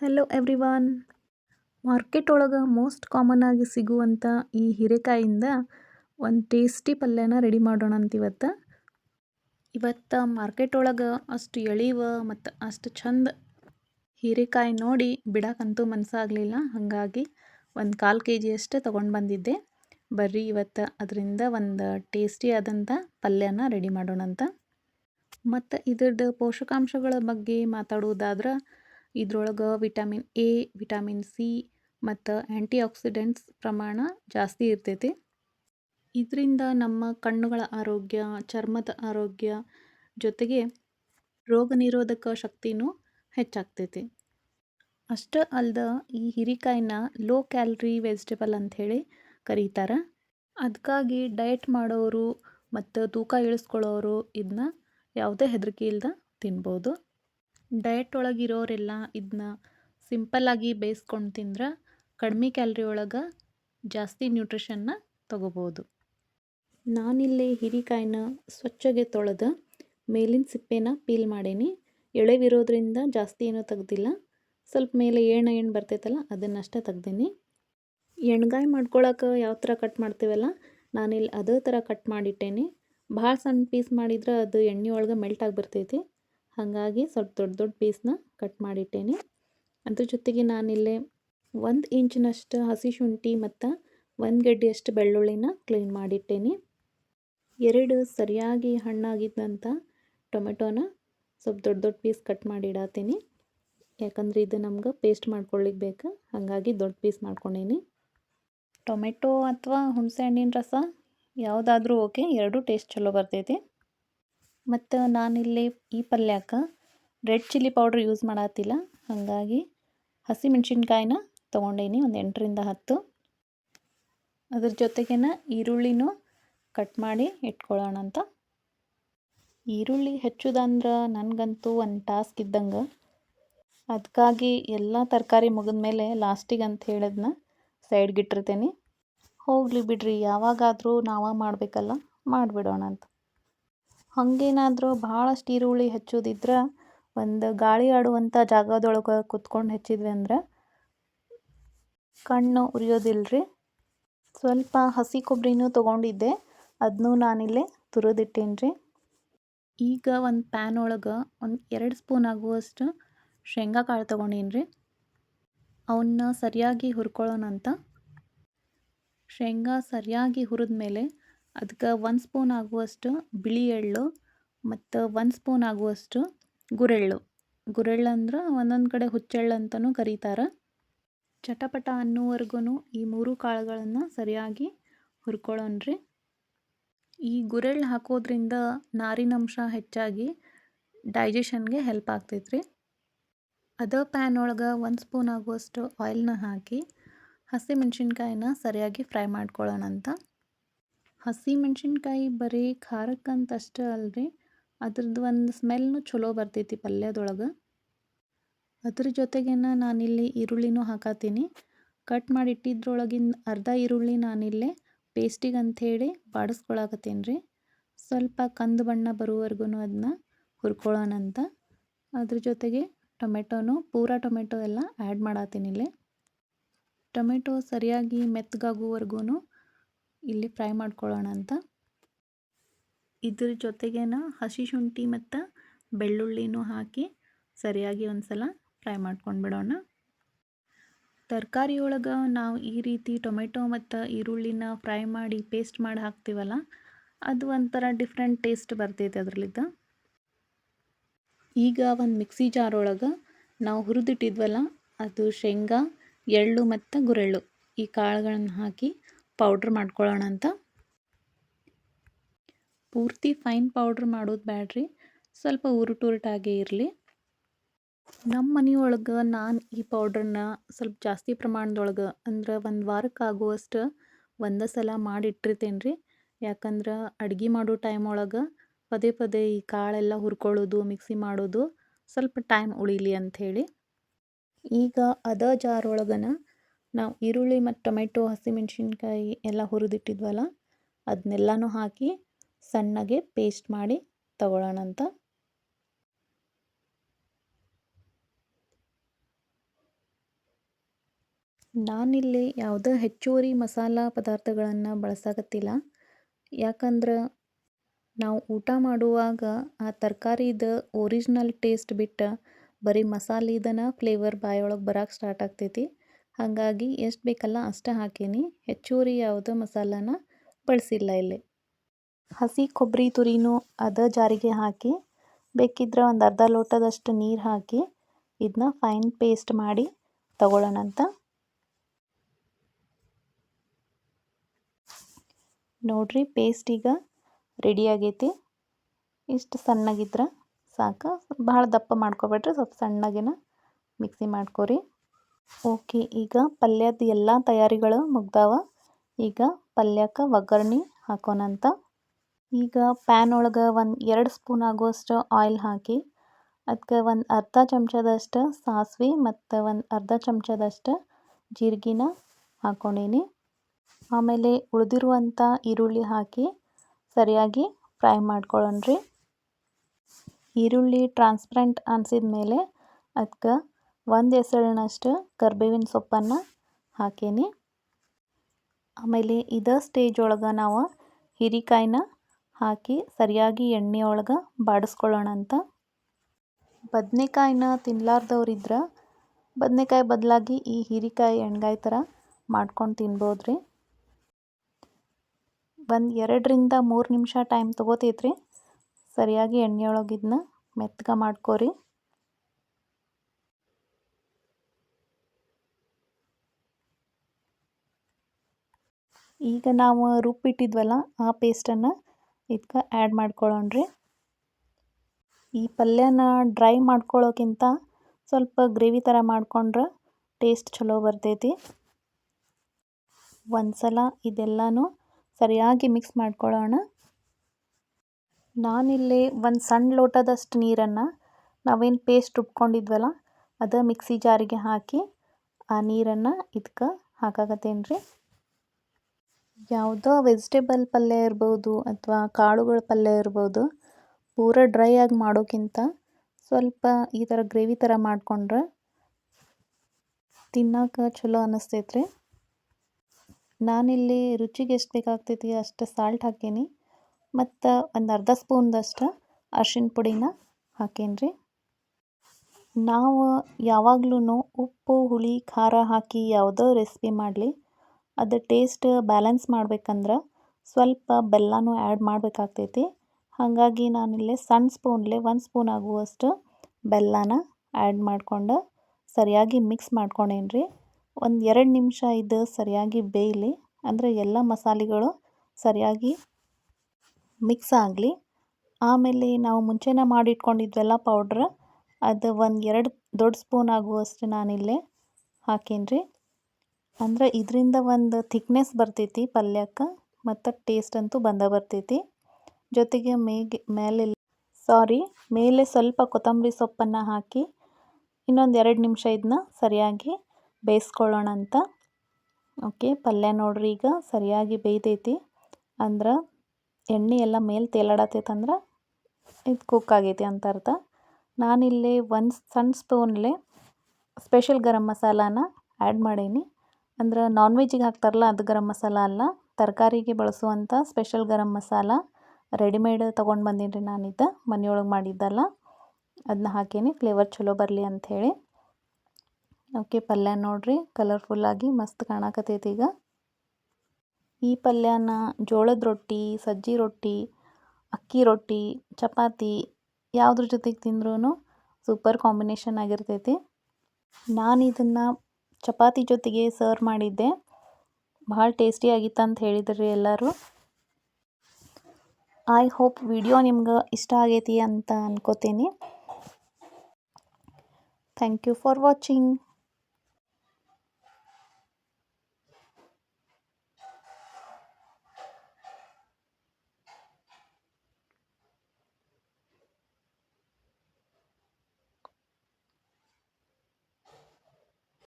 Hello everyone market ಒಳಗೆ most common ಆಗಿ ಸಿಗುವಂಥ ಈ ಹೀರೆಕಾಯಿಂದ ಒಂದು ಟೇಸ್ಟಿ ಪಲ್ಯನ ರೆಡಿ ಮಾಡೋಣ ಅಂತ ಇವತ್ತು. ಇವತ್ತು ಮಾರ್ಕೆಟ್ ಒಳಗೆ ಅಷ್ಟು ಎಳಿವ ಮತ್ತು ಅಷ್ಟು ಚಂದ ಹೀರೆಕಾಯಿ ನೋಡಿ ಬಿಡಕ್ಕಂತೂ ಮನಸ್ಸಾಗಲಿಲ್ಲ ಹಾಗಾಗಿ ಒಂದು ಕಾಲು ಕೆ ಜಿಯಷ್ಟೇ ತೊಗೊಂಡು ಬಂದಿದ್ದೆ. ಬರ್ರಿ ಇವತ್ತು ಅದರಿಂದ ಒಂದು ಟೇಸ್ಟಿ ಆದಂಥ ಪಲ್ಯನ ರೆಡಿ ಮಾಡೋಣಂತ. ಮತ್ತು ಇದ್ರದ್ದು ಪೋಷಕಾಂಶಗಳ ಬಗ್ಗೆ ಮಾತಾಡೋದಾದ್ರೆ ಇದ್ರೊಳಗೆ ವಿಟಮಿನ್ ಎ, ವಿಟಮಿನ್ ಸಿ ಮತ್ತು ಆ್ಯಂಟಿ ಆಕ್ಸಿಡೆಂಟ್ಸ್ ಪ್ರಮಾಣ ಜಾಸ್ತಿ ಇರ್ತೈತಿ. ಇದರಿಂದ ನಮ್ಮ ಕಣ್ಣುಗಳ ಆರೋಗ್ಯ, ಚರ್ಮದ ಆರೋಗ್ಯ ಜೊತೆಗೆ ರೋಗ ನಿರೋಧಕ ಶಕ್ತಿನೂ ಹೆಚ್ಚಾಗ್ತೈತಿ. ಅಷ್ಟೇ ಅಲ್ದ ಈ ಹಿರಿಕಾಯಿನ ಲೋ ಕ್ಯಾಲ್ರಿ ವೆಜಿಟೇಬಲ್ ಅಂಥೇಳಿ ಕರೀತಾರೆ. ಅದಕ್ಕಾಗಿ ಡಯಟ್ ಮಾಡೋರು ಮತ್ತು ತೂಕ ಇಳಿಸ್ಕೊಳ್ಳೋರು ಇದನ್ನ ಯಾವುದೇ ಹೆದರಿಕೆ ಇಲ್ದ ತಿನ್ಬೋದು. ಡಯಟ್ ಒಳಗಿರೋರೆಲ್ಲ ಇದನ್ನ ಸಿಂಪಲ್ಲಾಗಿ ಬೇಯಿಸ್ಕೊಂಡು ತಿಂದ್ರೆ ಕಡಿಮೆ ಕ್ಯಾಲ್ರಿ ಒಳಗೆ ಜಾಸ್ತಿ ನ್ಯೂಟ್ರಿಷನ್ನ ತಗೋಬೋದು. ನಾನಿಲ್ಲಿ ಹೀರಿಕಾಯಿನ ಸ್ವಚ್ಛಗೆ ತೊಳೆದು ಮೇಲಿನ ಸಿಪ್ಪೆನ ಪೀಲ್ ಮಾಡೇನಿ. ಎಳೆವಿರೋದ್ರಿಂದ ಜಾಸ್ತಿ ಏನೂ ತೆಗ್ದಿಲ್ಲ. ಸ್ವಲ್ಪ ಮೇಲೆ ಎಣ್ಣೆ ಎಣ್ಣೆ ಬರ್ತೈತಲ್ಲ ಅದನ್ನಷ್ಟೇ ತೆಗ್ದೀನಿ. ಎಣ್ಗಾಯಿ ಮಾಡ್ಕೊಳಕ್ಕೆ ಯಾವ ಥರ ಕಟ್ ಮಾಡ್ತೀವಲ್ಲ ನಾನಿಲ್ಲಿ ಅದೇ ಥರ ಕಟ್ ಮಾಡಿಟ್ಟೇನಿ. ಭಾಳ ಸಣ್ಣ ಪೀಸ್ ಮಾಡಿದ್ರೆ ಅದು ಎಣ್ಣೆ ಒಳಗೆ ಮೆಲ್ಟ್ ಆಗಿ ಬರ್ತೈತಿ. ಹಾಗಾಗಿ ಸ್ವಲ್ಪ ದೊಡ್ಡ ದೊಡ್ಡ ಪೀಸ್ನ ಕಟ್ ಮಾಡಿಟ್ಟೇನಿ. ಅದ್ರ ಜೊತೆಗೆ ನಾನಿಲ್ಲೇ ಒಂದು ಇಂಚಿನಷ್ಟು ಹಸಿ ಶುಂಠಿ ಮತ್ತು ಒಂದು ಗೆಡ್ಡೆಯಷ್ಟು ಬೆಳ್ಳುಳ್ಳಿನ ಕ್ಲೀನ್ ಮಾಡಿಟ್ಟೇನಿ. ಎರಡು ಸರಿಯಾಗಿ ಹಣ್ಣಾಗಿದ್ದಂಥ ಟೊಮೆಟೊನ ಸ್ವಲ್ಪ ದೊಡ್ಡ ದೊಡ್ಡ ಪೀಸ್ ಕಟ್ ಮಾಡಿ ಇಡಾತೀನಿ ಯಾಕಂದರೆ ಇದು ನಮ್ಗೆ ಪೇಸ್ಟ್ ಮಾಡ್ಕೊಳ್ಳಿಕ್ಕೆ ಬೇಕು, ಹಾಗಾಗಿ ದೊಡ್ಡ ಪೀಸ್ ಮಾಡ್ಕೊಂಡೇನಿ. ಟೊಮೆಟೊ ಅಥವಾ ಹುಣಸೆ ಹಣ್ಣಿನ ರಸ ಯಾವುದಾದ್ರೂ ಓಕೆ, ಎರಡೂ ಟೇಸ್ಟ್ ಚಲೋ ಬರ್ತೈತಿ. ಮತ್ತು ನಾನಿಲ್ಲಿ ಈ ಪಲ್ಯಕ್ಕೆ ರೆಡ್ ಚಿಲ್ಲಿ ಪೌಡ್ರ್ ಯೂಸ್ ಮಾಡತ್ತಿಲ್ಲ ಹಾಗಾಗಿ ಹಸಿ ಮೆಣಸಿನ್ಕಾಯಿನ ತೊಗೊಂಡೀನಿ ಒಂದು ಎಂಟರಿಂದ ಹತ್ತು. ಅದ್ರ ಜೊತೆಗೇನ ಈರುಳ್ಳಿನೂ ಕಟ್ ಮಾಡಿ ಇಟ್ಕೊಳ್ಳೋಣ ಅಂತ. ಈರುಳ್ಳಿ ಹೆಚ್ಚುದಂದ್ರೆ ನನಗಂತೂ ಒಂದು ಟಾಸ್ಕ್ ಇದ್ದಂಗೆ. ಅದಕ್ಕಾಗಿ ಎಲ್ಲ ತರಕಾರಿ ಮುಗಿದ್ಮೇಲೆ ಲಾಸ್ಟಿಗೆ ಅಂತ ಹೇಳಿದ್ನ ಸೈಡ್ಗಿಟ್ಟಿರ್ತೇನೆ ಹೋಗಲಿ ಬಿಡ್ರಿ, ಯಾವಾಗಾದರೂ ನಾವೇ ಮಾಡಬೇಕಲ್ಲ, ಮಾಡಿಬಿಡೋಣ ಅಂತ. ಹಾಗೇನಾದರೂ ಭಾಳಷ್ಟು ಈರುಳ್ಳಿ ಹೆಚ್ಚೋದಿದ್ರೆ ಒಂದು ಗಾಳಿ ಆಡುವಂಥ ಜಾಗದೊಳಗೆ ಕುತ್ಕೊಂಡು ಹೆಚ್ಚಿದ್ವಿ ಅಂದ್ರೆ ಕಣ್ಣು ಉರಿಯೋದಿಲ್ಲ ರೀ ಸ್ವಲ್ಪ ಹಸಿ ಕೊಬ್ಬರಿನೂ ತೊಗೊಂಡಿದ್ದೆ ಅದನ್ನೂ ನಾನಿಲ್ಲಿ ತುರಿದಿಟ್ಟೇನಿ ರೀ ಈಗ ಒಂದು ಪ್ಯಾನ್ ಒಳಗೆ ಒಂದು ಎರಡು ಸ್ಪೂನ್ ಆಗುವಷ್ಟು ಶೇಂಗಾ ಕಾಳು ತೊಗೊಂಡೀನಿ ರೀ ಅವನ್ನ ಸರಿಯಾಗಿ ಹುರ್ಕೊಳ್ಳೋಣ ಅಂತ ಶೇಂಗಾ ಸರಿಯಾಗಿ ಹುರಿದ ಮೇಲೆ ಅದಕ್ಕೆ ಒಂದು ಸ್ಪೂನ್ ಆಗುವಷ್ಟು ಬಿಳಿ ಎಳ್ಳು ಮತ್ತು ಒಂದು ಸ್ಪೂನ್ ಆಗುವಷ್ಟು ಗುರೆಳ್ಳು. ಗುರೆಳ್ಳು ಅಂದ್ರೆ ಒಂದೊಂದು ಕಡೆ ಹುಚ್ಚೆಳ್ಳು ಅಂತಲೂ ಕರೀತಾರೆ. ಚಟಪಟ ಅನ್ನೋವರೆಗೂ ಈ ಮೂರು ಕಾಳುಗಳನ್ನು ಸರಿಯಾಗಿ ಹುರ್ಕೊಳ್ಳೋಣ್ರಿ. ಈ ಗುರೆಳ್ಳು ಹಾಕೋದ್ರಿಂದ ನಾರಿನಂಶ ಹೆಚ್ಚಾಗಿ ಡೈಜೆಷನ್ಗೆ ಹೆಲ್ಪ್ ಆಗ್ತೈತ್ರಿ. ಅದೇ ಪ್ಯಾನ್ ಒಳಗೆ ಒಂದು ಸ್ಪೂನ್ ಆಗುವಷ್ಟು ಆಯಿಲ್ನ ಹಾಕಿ ಹಸಿಮೆಣ್ಸಿನ್ಕಾಯಿನ ಸರಿಯಾಗಿ ಫ್ರೈ ಮಾಡ್ಕೊಳ್ಳೋಣ ಅಂತ ಹಸಿ ಮೆಣಸಿನ್ಕಾಯಿ ಬರೀ ಖಾರಕ್ಕಂತ ಅಷ್ಟೇ ಅಲ್ರಿ. ಅದ್ರದ್ದು ಒಂದು ಸ್ಮೆಲ್ನು ಚಲೋ ಬರ್ತೈತಿ ಪಲ್ಯದೊಳಗೆ. ಅದ್ರ ಜೊತೆಗೇನ ನಾನಿಲ್ಲಿ ಈರುಳ್ಳಿನೂ ಹಾಕತ್ತೀನಿ ಕಟ್ ಮಾಡಿ ಇಟ್ಟಿದ್ರೊಳಗಿನ ಅರ್ಧ ಈರುಳ್ಳಿ ನಾನಿಲ್ಲೇ ಪೇಸ್ಟಿಗೆ ಅಂಥೇಳಿ ಬಾಡಿಸ್ಕೊಳಕತ್ತೀನಿ ರೀ ಸ್ವಲ್ಪ ಕಂದು ಬಣ್ಣ ಬರುವವರೆಗೂ ಅದನ್ನ ಹುರ್ಕೊಳ್ಳೋಣ ಅಂತ ಅದ್ರ ಜೊತೆಗೆ ಟೊಮೆಟೊನು ಪೂರ ಟೊಮೆಟೊ ಎಲ್ಲ ಆ್ಯಡ್ ಮಾಡತ್ತೀನಿ ಇಲ್ಲಿ ಟೊಮೆಟೊ ಸರಿಯಾಗಿ ಮೆತ್ತಗಾಗುವವರೆಗೂ ಇಲ್ಲಿ ಫ್ರೈ ಮಾಡ್ಕೊಳ್ಳೋಣ ಅಂತ. ಇದ್ರ ಜೊತೆಗೇನ ಹಸಿ ಶುಂಠಿ ಮತ್ತು ಬೆಳ್ಳುಳ್ಳಿನೂ ಹಾಕಿ ಸರಿಯಾಗಿ ಒಂದು ಸಲ ಫ್ರೈ ಮಾಡ್ಕೊಂಡು ಬಿಡೋಣ. ತರಕಾರಿ ಒಳಗೆ ನಾವು ಈ ರೀತಿ ಟೊಮೆಟೊ ಮತ್ತು ಈರುಳ್ಳಿನ ಫ್ರೈ ಮಾಡಿ ಪೇಸ್ಟ್ ಮಾಡಿ ಹಾಕ್ತೀವಲ್ಲ, ಅದು ಒಂಥರ ಡಿಫ್ರೆಂಟ್ ಟೇಸ್ಟ್ ಬರ್ತೈತೆ ಅದರಲ್ಲಿದ್ದ. ಈಗ ಒಂದು ಮಿಕ್ಸಿ ಜಾರ್ ಒಳಗೆ ನಾವು ಹುರಿದಿಟ್ಟಿದ್ವಲ್ಲ, ಅದು ಶೇಂಗಾ, ಎಳ್ಳು ಮತ್ತು ಗುರೆಳ್ಳು ಈ ಕಾಳುಗಳನ್ನು ಹಾಕಿ ಪೌಡ್ರ್ ಮಾಡ್ಕೊಳ್ಳೋಣ ಅಂತ. ಪೂರ್ತಿ ಫೈನ್ ಪೌಡ್ರ್ ಮಾಡೋದು ಬ್ಯಾಡ್ರಿ. ಸ್ವಲ್ಪ ಉರುಟು ಉರುಟಾಗೇ ಇರಲಿ. ನಮ್ಮ ಮನೆಯೊಳಗೆ ನಾನು ಈ ಪೌಡ್ರನ್ನ ಸ್ವಲ್ಪ ಜಾಸ್ತಿ ಪ್ರಮಾಣದೊಳಗೆ ಅಂದ್ರೆ ಒಂದು ವಾರಕ್ಕಾಗುವಷ್ಟು ಒಂದೇ ಸಲ ಮಾಡಿಟ್ಟಿರ್ತೇನೆ ರೀ ಯಾಕಂದ್ರೆ ಅಡುಗೆ ಮಾಡೋ ಟೈಮ್ ಒಳಗೆ ಪದೇ ಪದೇ ಈ ಕಾಳೆಲ್ಲ ಹುರ್ಕೊಳ್ಳೋದು ಮಿಕ್ಸಿ ಮಾಡೋದು ಸ್ವಲ್ಪ ಟೈಮ್ ಉಳಿಲಿ ಅಂಥೇಳಿ ಈಗ ಅದ ಜಾರೊಳಗನ ನಾವು ಈರುಳ್ಳಿ ಮತ್ತು ಟೊಮೆಟೊ, ಹಸಿಮೆಣ್ಸಿನ್ಕಾಯಿ ಎಲ್ಲ ಹುರಿದಿಟ್ಟಿದ್ವಲ್ಲ ಅದನ್ನೆಲ್ಲನೂ ಹಾಕಿ ಸಣ್ಣಗೆ ಪೇಸ್ಟ್ ಮಾಡಿ ತಗೊಳ್ಳೋಣ ಅಂತ. ನಾನಿಲ್ಲಿ ಯಾವುದೇ ಹೆಚ್ಚುವರಿ ಮಸಾಲ ಪದಾರ್ಥಗಳನ್ನು ಬಳಸಾಕತ್ತಿಲ್ಲ. ಯಾಕಂದ್ರೆ ನಾವು ಊಟ ಮಾಡುವಾಗ ಆ ತರಕಾರಿದ ಒರಿಜಿನಲ್ ಟೇಸ್ಟ್ ಬಿಟ್ಟು ಬರೀ ಮಸಾಲಿದನ ಫ್ಲೇವರ್ ಬಾಯೊಳಗೆ ಬರಕ್ಕೆ ಸ್ಟಾರ್ಟ್ ಆಗ್ತೈತಿ. ಹಾಗಾಗಿ ಎಷ್ಟು ಬೇಕಲ್ಲ ಅಷ್ಟು ಹಾಕೀನಿ. ಹೆಚ್ಚುವರಿ ಯಾವುದೋ ಮಸಾಲಾನ ಬಳಸಿಲ್ಲ ಇಲ್ಲಿ. ಹಸಿ ಕೊಬ್ಬರಿ ತುರಿನೂ ಅದ ಜಾರಿಗೆ ಹಾಕಿ, ಬೇಕಿದ್ರೆ ಒಂದು ಅರ್ಧ ಲೋಟದಷ್ಟು ನೀರು ಹಾಕಿ ಇದನ್ನ ಫೈನ್ ಪೇಸ್ಟ್ ಮಾಡಿ ತಗೊಳ್ಳೋಣಂತ ನೋಡ್ರಿ ಪೇಸ್ಟ್ ಈಗ ರೆಡಿ ಆಗೈತಿ. ಇಷ್ಟು ಸಣ್ಣಗಿದ್ರೆ ಸಾಕು. ಭಾಳ ದಪ್ಪ ಮಾಡ್ಕೊಬೇಡ್ರಿ, ಸ್ವಲ್ಪ ಸಣ್ಣಗಿನ ಮಿಕ್ಸಿ ಮಾಡ್ಕೊರಿ. ಓಕೆ, ಈಗ ಪಲ್ಯದ ಎಲ್ಲ ತಯಾರಿಗಳು ಮುಗ್ದಾವ? ಈಗ ಪಲ್ಯಕ್ಕೆ ಒಗ್ಗರಣೆ ಹಾಕೋಣಂತ. ಈಗ ಪ್ಯಾನ್ ಒಳಗೆ ಒಂದು ಎರಡು ಸ್ಪೂನ್ ಆಗುವಷ್ಟು ಆಯಿಲ್ ಹಾಕಿ ಅದಕ್ಕೆ ಒಂದು ಅರ್ಧ ಚಮಚದಷ್ಟು ಸಾಸಿವೆ ಮತ್ತು ಒಂದು ಅರ್ಧ ಚಮಚದಷ್ಟು ಜೀರಿಗೆನ ಹಾಕ್ಕೊಂಡೀನಿ ಆಮೇಲೆ ಉಳಿದಿರುವಂಥ ಈರುಳ್ಳಿ ಹಾಕಿ ಸರಿಯಾಗಿ ಫ್ರೈ ಮಾಡ್ಕೊಳ್ಳೋಣ್ರಿ ಈರುಳ್ಳಿ ಟ್ರಾನ್ಸ್ಪರೆಂಟ್ ಅನಿಸಿದ ಮೇಲೆ ಅದಕ್ಕೆ ಒಂದು ಎಸಳಿನಷ್ಟು ಕರ್ಬೇವಿನ ಸೊಪ್ಪನ್ನು ಹಾಕೀನಿ. ಆಮೇಲೆ ಇದೇ ಸ್ಟೇಜ್ ಒಳಗೆ ನಾವು ಹಿರಿಕಾಯಿನ ಹಾಕಿ ಸರಿಯಾಗಿ ಎಣ್ಣೆ ಒಳಗೆ ಬಾಡಿಸ್ಕೊಳ್ಳೋಣಂತ ಬದನೆಕಾಯಿನ ತಿನ್ಲಾರ್ದವ್ರಿದ್ರೆ ಬದನೆಕಾಯಿ ಬದಲಾಗಿ ಈ ಹೀರಿಕಾಯಿ ಎಣ್ಗಾಯಿ ಥರ ಮಾಡ್ಕೊಂಡು ತಿನ್ಬೋದು ರೀ ಒಂದು ಎರಡರಿಂದ ಮೂರು ನಿಮಿಷ ಟೈಮ್ ತೊಗೋತೈತ್ರಿ. ಸರಿಯಾಗಿ ಎಣ್ಣೆ ಒಳಗೆ ಇದನ್ನ ಮೆತ್ತಗೆ ಮಾಡ್ಕೋರಿ. ಈಗ ನಾವು ರುಬ್ಬಿಟ್ಟಿದ್ವಲ್ಲ ಆ ಪೇಸ್ಟನ್ನು ಇದಕ್ಕೆ ಆ್ಯಡ್ ಮಾಡ್ಕೊಳ್ಳೋಣ್ರಿ ಈ ಪಲ್ಯನ ಡ್ರೈ ಮಾಡ್ಕೊಳ್ಳೋಕ್ಕಿಂತ ಸ್ವಲ್ಪ ಗ್ರೇವಿ ಥರ ಮಾಡ್ಕೊಂಡ್ರೆ ಟೇಸ್ಟ್ ಚಲೋ ಬರ್ತೈತಿ. ಒಂದ್ಸಲ ಇದೆಲ್ಲನೂ ಸರಿಯಾಗಿ ಮಿಕ್ಸ್ ಮಾಡ್ಕೊಳ್ಳೋಣ ನಾನಿಲ್ಲಿ ಒಂದು ಸಣ್ಣ ಲೋಟದಷ್ಟು ನೀರನ್ನು ನಾವೇನು ಪೇಸ್ಟ್ ರುಬ್ಕೊಂಡಿದ್ವಲ್ಲ ಅದು ಮಿಕ್ಸಿ ಜಾರಿಗೆ ಹಾಕಿ ಆ ನೀರನ್ನು ಇದಕ್ಕೆ ಹಾಕಾಕತ್ತೇನೆ ರೀ ಯಾವುದೋ ವೆಜಿಟೇಬಲ್ ಪಲ್ಯ ಇರ್ಬೋದು ಅಥವಾ ಕಾಳುಗಳ ಪಲ್ಯ ಇರ್ಬೋದು, ಪೂರ ಡ್ರೈ ಆಗಿ ಮಾಡೋಕ್ಕಿಂತ ಸ್ವಲ್ಪ ಈ ಥರ ಗ್ರೇವಿ ಥರ ಮಾಡಿಕೊಂಡ್ರೆ ತಿನ್ನೋಕೆ ಚಲೋ ಅನ್ನಿಸ್ತೈತೆ ರೀ ನಾನಿಲ್ಲಿ ರುಚಿಗೆ ಎಷ್ಟು ಬೇಕಾಗ್ತೈತಿ ಅಷ್ಟು ಸಾಲ್ಟ್ ಹಾಕೀನಿ, ಮತ್ತು ಒಂದು ಅರ್ಧ ಸ್ಪೂನ್ದಷ್ಟು ಅರ್ಶಿನ ಪುಡಿನ ಹಾಕೇನಿ ನಾವು ಯಾವಾಗ್ಲೂ ಉಪ್ಪು, ಹುಳಿ, ಖಾರ ಹಾಕಿ ಯಾವುದೋ ರೆಸಿಪಿ ಮಾಡಲಿ ಅದು ಟೇಸ್ಟ್ ಬ್ಯಾಲೆನ್ಸ್ ಮಾಡ್ಬೇಕಂದ್ರೆ ಸ್ವಲ್ಪ ಬೆಲ್ಲನೂ ಆ್ಯಡ್ ಮಾಡಬೇಕಾಗ್ತೈತಿ. ಹಾಗಾಗಿ ನಾನಿಲ್ಲಿ ಸಣ್ಣ ಸ್ಪೂನ್ಲೆ ಒಂದು ಸ್ಪೂನ್ ಆಗುವಷ್ಟು ಬೆಲ್ಲನ ಆ್ಯಡ್ ಮಾಡಿಕೊಂಡು ಸರಿಯಾಗಿ ಮಿಕ್ಸ್ ಮಾಡ್ಕೊಂಡೇನಿ ರೀ ಒಂದು ಎರಡು ನಿಮಿಷ ಇದು ಸರಿಯಾಗಿ ಬೇಯಲಿ, ಅಂದರೆ ಎಲ್ಲ ಮಸಾಲೆಗಳು ಸರಿಯಾಗಿ ಮಿಕ್ಸ್ ಆಗಲಿ. ಆಮೇಲೆ ನಾವು ಮುಂಚೆನೇ ಮಾಡಿಟ್ಕೊಂಡಿದ್ವಲ್ಲ ಪೌಡ್ರ್ ಅದು ಒಂದು ಎರಡು ದೊಡ್ಡ ಸ್ಪೂನ್ ಆಗುವಷ್ಟು ನಾನಿಲ್ಲೇ ಹಾಕೀನಿ ರೀ ಅಂದ್ರೆ ಇದರಿಂದ ಒಂದು ಥಿಕ್ನೆಸ್ ಬರ್ತೈತಿ ಪಲ್ಯಕ್ಕೆ, ಮತ್ತು ಟೇಸ್ಟ್ ಅಂತೂ ಬಂದ ಬರ್ತೈತಿ. ಜೊತೆಗೆ ಮೇಗೆ, ಮೇಲೆ ಸಾರಿ ಮೇಲೆ ಸ್ವಲ್ಪ ಕೊತ್ತಂಬರಿ ಸೊಪ್ಪನ್ನು ಹಾಕಿ ಇನ್ನೊಂದು ಎರಡು ನಿಮಿಷ ಇದನ್ನ ಸರಿಯಾಗಿ ಬೇಯಿಸ್ಕೊಳ್ಳೋಣ ಅಂತ. ಓಕೆ ಪಲ್ಯ ನೋಡ್ರಿ ಈಗ ಸರಿಯಾಗಿ ಬೇಯ್ತೈತಿ. ಅಂದ್ರೆ ಎಣ್ಣೆ ಎಲ್ಲ ಮೇಲೆ ತೇಲಾಡತ್ತೈತಂದ್ರೆ ಇದು ಕುಕ್ ಆಗೈತಿ ಅಂತ ಅರ್ಥ. ನಾನಿಲ್ಲಿ ಒಂದು ಸಣ್ಣ ಸ್ಪೂನ್ಲೆ ಸ್ಪೆಷಲ್ ಗರಂ ಮಸಾಲಾನ ಆ್ಯಡ್ ಮಾಡೀನಿ. ಅಂದ್ರೆ ನಾನ್ ವೆಜ್ಜಿಗೆ ಹಾಕ್ತಾರಲ್ಲ ಅದು ಗರಂ ಮಸಾಲ ಅಲ್ಲ, ತರಕಾರಿಗೆ ಬಳಸುವಂಥ ಸ್ಪೆಷಲ್ ಗರಂ ಮಸಾಲ ರೆಡಿಮೇಡ್ ತೊಗೊಂಡು ಬಂದೀನಿ ರೀ ಇದು, ಮನೆಯೊಳಗೆ ಮಾಡಿದ್ದಲ್ಲ ಅದನ್ನ ಹಾಕೇನಿ ಫ್ಲೇವರ್ ಚಲೋ ಬರಲಿ ಅಂಥೇಳಿ ಓಕೆ, ಪಲ್ಯ ನೋಡಿರಿ ಕಲರ್ಫುಲ್ಲಾಗಿ ಮಸ್ತ್ ಕಾಣಕತ್ತೈತಿ ಈಗ. ಈ ಪಲ್ಯನ ಜೋಳದ ರೊಟ್ಟಿ, ಸಜ್ಜಿ ರೊಟ್ಟಿ, ಅಕ್ಕಿ ರೊಟ್ಟಿ, ಚಪಾತಿ, ಯಾವುದ್ರ ಜೊತೆಗೆ ತಿಂದ್ರೂ ಸೂಪರ್ ಕಾಂಬಿನೇಷನ್ ಆಗಿರ್ತೈತಿ. ನಾನು ಇದನ್ನು ಚಪಾತಿ ಜೊತೆಗೆ ಸರ್ವ್ ಮಾಡಿದ್ದೆ. ಭಾಳ ಟೇಸ್ಟಿ ಆಗಿತ್ತು ಅಂತ ಹೇಳಿದ್ರಿ ಎಲ್ಲರೂ. ಐ ಹೋಪ್ ವಿಡಿಯೋ ನಿಮ್ಗೆ ಇಷ್ಟ ಆಗೈತಿ ಅಂತ ಅನ್ಕೋತೀನಿ. Thank you for watching